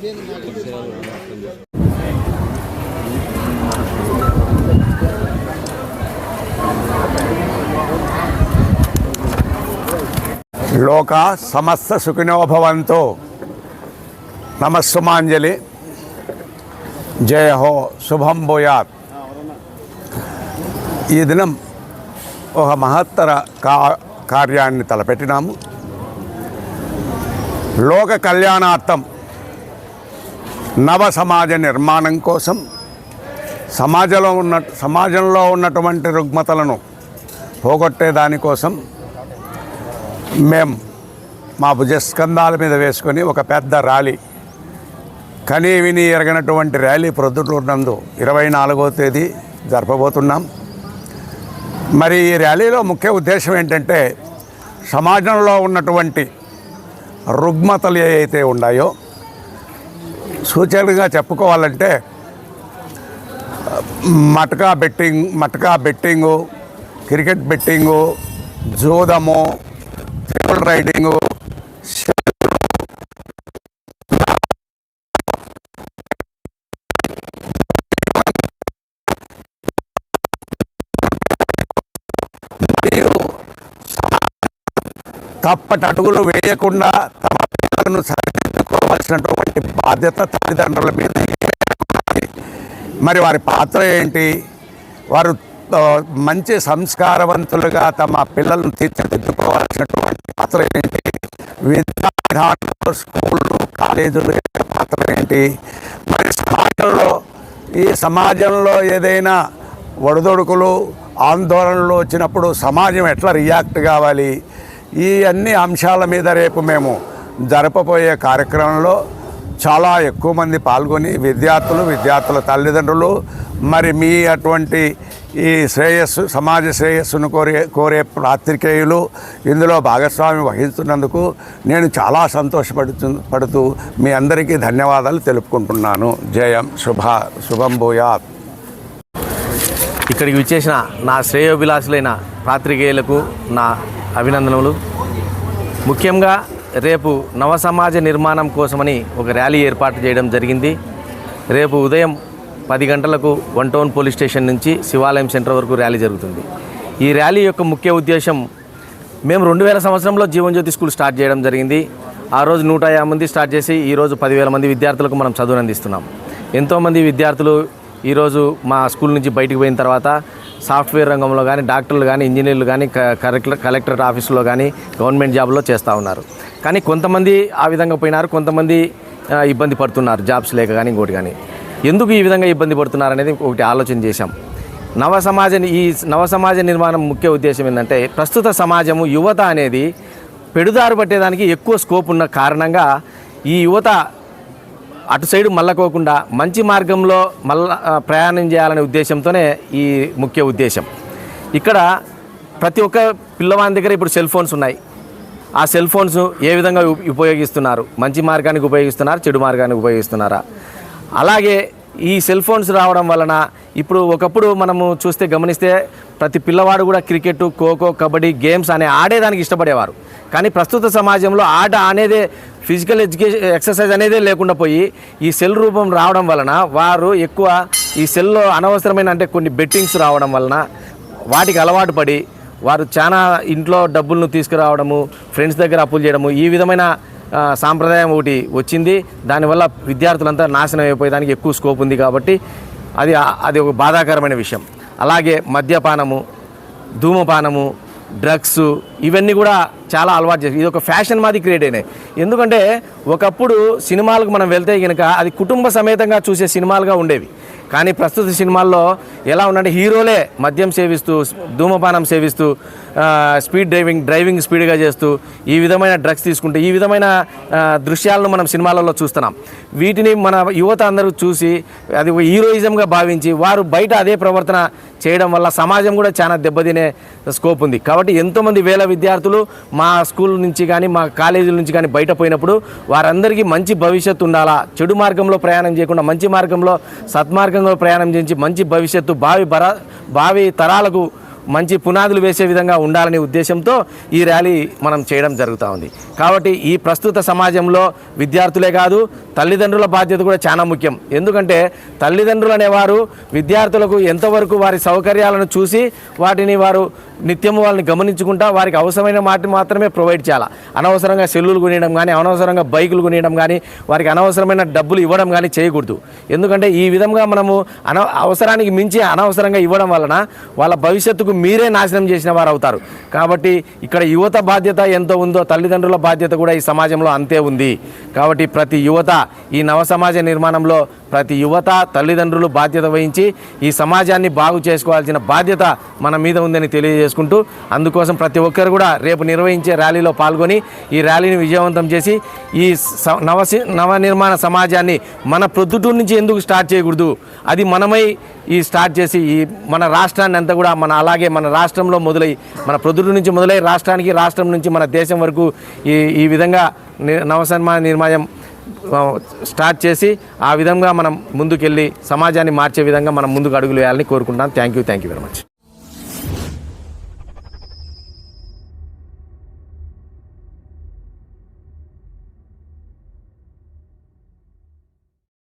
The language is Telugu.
లోక సమస్త సుఖినోభవంతో నమస్సుమాంజలి. జయ హో శుభం భూయాత్. ఈ దినం ఒక మహత్తర కా కార్యాన్ని తలపెట్టినాము. లోక కళ్యాణార్థం నవ సమాజ నిర్మాణం కోసం సమాజంలో ఉన్న సమాజంలో ఉన్నటువంటి రుగ్మతలను పోగొట్టే దానికోసం మేము మా భుజస్కంధాల మీద వేసుకొని ఒక పెద్ద ర్యాలీ కనీ విని ఎరగనటువంటి ర్యాలీ ప్రొద్దుటూరు నందు ఇరవై నాలుగో తేదీ జరపబోతున్నాం. మరి ఈ ర్యాలీలో ముఖ్య ఉద్దేశం ఏంటంటే సమాజంలో ఉన్నటువంటి రుగ్మతలు ఏవైతే ఉన్నాయో సూచనగా చెప్పుకోవాలంటే మటకా బెట్టింగ్ మటకా బెట్టింగు క్రికెట్ బెట్టింగు జూదము ట్రిపుల్ రైడింగు మరియు తప్పటి అడుగులు వేయకుండా తమ పిల్లలను సరిదిద్దుకోవాల్సినటువంటి బాధ్యత తల్లిదండ్రుల మీద మరి వారి పాత్ర ఏంటి? వారు మంచి సంస్కారవంతులుగా తమ పిల్లలను తీర్చిదిద్దుకోవాల్సినటువంటి పాత్ర ఏంటి? విద్యా విధానంలో స్కూళ్ళు కాలేజీలు పాత్ర ఏంటి? మరి సమాజంలో ఈ సమాజంలో ఏదైనా ఒడిదొడుకులు ఆందోళనలు వచ్చినప్పుడు సమాజం ఎట్లా రియాక్ట్ కావాలి? ఈ అన్ని అంశాల మీద రేపు మేము జరపబోయే కార్యక్రమంలో చాలా ఎక్కువ మంది పాల్గొని విద్యార్థులు విద్యార్థుల తల్లిదండ్రులు మరి మీ అటువంటి ఈ శ్రేయస్సు సమాజ శ్రేయస్సును కోరే కోరే పాత్రికేయులు ఇందులో భాగస్వామి వహిస్తున్నందుకు నేను చాలా సంతోషపడుతు పడుతూ మీ అందరికీ ధన్యవాదాలు తెలుపుకుంటున్నాను. జయం శుభ శుభం భూయాత్. ఇక్కడికి విచ్చేసిన నా శ్రేయోభిలాషులైన పాత్రికేయులకు నా అభినందనలు ముఖ్యంగా రేపు నవ సమాజ నిర్మాణం కోసమని ఒక ర్యాలీ ఏర్పాటు చేయడం జరిగింది. రేపు ఉదయం పది గంటలకు వన్ టౌన్ పోలీస్ స్టేషన్ నుంచి శివాలయం సెంటర్ వరకు ర్యాలీ జరుగుతుంది. ఈ ర్యాలీ యొక్క ముఖ్య ఉద్దేశం మేము రెండు వేల సంవత్సరంలో జీవన్జ్యోతి స్కూల్ స్టార్ట్ చేయడం జరిగింది. ఆ రోజు నూట యాభై మంది స్టార్ట్ చేసి ఈరోజు పదివేల మంది విద్యార్థులకు మనం చదువును అందిస్తున్నాం ఎంతోమంది విద్యార్థులు ఈరోజు మా స్కూల్ నుంచి బయటికి పోయిన తర్వాత సాఫ్ట్వేర్ రంగంలో కానీ డాక్టర్లు కానీ ఇంజనీర్లు కానీ కలెక్టర్ కలెక్టరేట్ ఆఫీసులో కానీ గవర్నమెంట్ జాబ్లో చేస్తూ ఉన్నారు. కానీ కొంతమంది ఆ విధంగా పోయినారు కొంతమంది ఇబ్బంది పడుతున్నారు జాబ్స్ లేక కానీ ఇంకోటి కానీ. ఎందుకు ఈ విధంగా ఇబ్బంది పడుతున్నారు అనేది ఒకటి ఆలోచన చేశాం. నవ సమాజ ఈ నవ సమాజ నిర్మాణం ముఖ్య ఉద్దేశం ఏంటంటే ప్రస్తుత సమాజము యువత అనేది పెడుదారు పట్టేదానికి ఎక్కువ స్కోప్ ఉన్న కారణంగా ఈ యువత అటు సైడ్ మళ్ళకోకుండా మంచి మార్గంలో మళ్ళా ప్రయాణం చేయాలనే ఉద్దేశంతోనే ఈ ముఖ్య ఉద్దేశం. ఇక్కడ ప్రతి ఒక్క పిల్లవాని దగ్గర ఇప్పుడు సెల్ ఫోన్స్ ఉన్నాయి. ఆ సెల్ ఫోన్స్ ఏ విధంగా ఉపయోగిస్తున్నారు? మంచి మార్గానికి ఉపయోగిస్తున్నారు? చెడు మార్గానికి ఉపయోగిస్తున్నారా? అలాగే ఈ సెల్ ఫోన్స్ రావడం వలన ఇప్పుడు ఒకప్పుడు మనము చూస్తే గమనిస్తే ప్రతి పిల్లవాడు కూడా క్రికెట్ ఖోఖో కబడ్డీ గేమ్స్ అనే ఆడేదానికి ఇష్టపడేవారు. కానీ ప్రస్తుత సమాజంలో ఆట అనేదే ఫిజికల్ ఎడ్యుకేషన్ ఎక్సర్సైజ్ అనేదే లేకుండా పోయి ఈ సెల్ రూపం రావడం వలన వారు ఎక్కువ ఈ సెల్లో అనవసరమైన అంటే కొన్ని బెట్టింగ్స్ రావడం వలన వాటికి అలవాటు పడి వారు చాలా ఇంట్లో డబ్బులను తీసుకురావడము ఫ్రెండ్స్ దగ్గర అప్పులు చేయడము ఈ విధమైన సాంప్రదాయం ఒకటి వచ్చింది. దానివల్ల విద్యార్థులంతా నాశనం అయిపోయేదానికి ఎక్కువ స్కోప్ ఉంది కాబట్టి అది అది ఒక బాధాకరమైన విషయం. అలాగే మద్యపానము ధూమపానము డ్రగ్స్ ఇవన్నీ కూడా చాలా అలవాటు చేసి ఇది ఒక ఫ్యాషన్ మాది క్రియేట్ అయినాయి. ఎందుకంటే ఒకప్పుడు సినిమాలకు మనం వెళ్తే కనుక అది కుటుంబ సమేతంగా చూసే సినిమాలుగా ఉండేవి. కానీ ప్రస్తుత సినిమాల్లో ఎలా ఉందంటే హీరోలే మద్యం సేవిస్తూ ధూమపానం సేవిస్తూ స్పీడ్ డ్రైవింగ్ డ్రైవింగ్ స్పీడ్గా చేస్తూ ఈ విధమైన డ్రగ్స్ తీసుకుంటూ ఈ విధమైన దృశ్యాలను మనం సినిమాలలో చూస్తున్నాం. వీటిని మన యువత అందరూ చూసి అది ఒక హీరోయిజంగా భావించి వారు బయట అదే ప్రవర్తన చేయడం వల్ల సమాజం కూడా చాలా దెబ్బతినే స్కోప్ ఉంది. కాబట్టి ఎంతోమంది వేల విద్యార్థులు మా స్కూల్ నుంచి కానీ మా కాలేజీల నుంచి కానీ బయట పోయినప్పుడు వారందరికీ మంచి భవిష్యత్తు ఉండాలా చెడు మార్గంలో ప్రయాణం చేయకుండా మంచి మార్గంలో సత్మార్గం సత్మార్గంలో ప్రయాణం చేసి మంచి భవిష్యత్తు భావి బరా భావి తరాలకు మంచి పునాదులు వేసే విధంగా ఉండాలనే ఉద్దేశంతో ఈ ర్యాలీ మనం చేయడం జరుగుతూ ఉంది. కాబట్టి ఈ ప్రస్తుత సమాజంలో విద్యార్థులే కాదు తల్లిదండ్రుల బాధ్యత కూడా చాలా ముఖ్యం. ఎందుకంటే తల్లిదండ్రులు అనేవారు విద్యార్థులకు ఎంతవరకు వారి సౌకర్యాలను చూసి వాటిని వారు నిత్యం వాళ్ళని గమనించుకుంటా వారికి అవసరమైన మాట మాత్రమే ప్రొవైడ్ చేయాలి? అనవసరంగా సెల్లులు కొనియడం కానీ అనవసరంగా బైకులు కొనియడం కానీ వారికి అనవసరమైన డబ్బులు ఇవ్వడం కానీ చేయకూడదు. ఎందుకంటే ఈ విధంగా మనము అన అవసరానికి మించి అనవసరంగా ఇవ్వడం వలన వాళ్ళ భవిష్యత్తుకు మీరే నాశనం చేసిన వారు అవుతారు కాబట్టి ఇక్కడ యువత బాధ్యత ఎంత ఉందో తల్లిదండ్రుల బాధ్యత కూడా ఈ సమాజంలో అంతే ఉంది. కాబట్టి ప్రతి యువత ఈ నవ సమాజ నిర్మాణంలో ప్రతి యువత తల్లిదండ్రులు బాధ్యత వహించి ఈ సమాజాన్ని బాగు చేసుకోవాల్సిన బాధ్యత మన మీద ఉందని తెలియజేసుకుంటూ అందుకోసం ప్రతి ఒక్కరు కూడా రేపు నిర్వహించే ర్యాలీలో పాల్గొని ఈ ర్యాలీని విజయవంతం చేసి ఈ స- నవ నవ నిర్మాణ సమాజాన్ని మన ప్రొద్దుటూరు నుంచి ఎందుకు స్టార్ట్ చేయకూడదు? అది మనమై ఈ స్టార్ట్ చేసి ఈ మన రాష్ట్రాన్ని అంతా కూడా మన అలాగే మన రాష్ట్రంలో మొదలై మన ప్రొద్దుటూరు నుంచి మొదలై రాష్ట్రానికి రాష్ట్రం నుంచి మన దేశం వరకు ఈ ఈ విధంగా నవసన్మాన నవ సన్మాన నిర్మాణం స్టార్ట్ చేసి ఆ విధంగా మనం ముందుకెళ్ళి సమాజాన్ని మార్చే విధంగా మనం ముందుకు అడుగులు వేయాలని కోరుకుంటున్నాను. Thank you thank you very much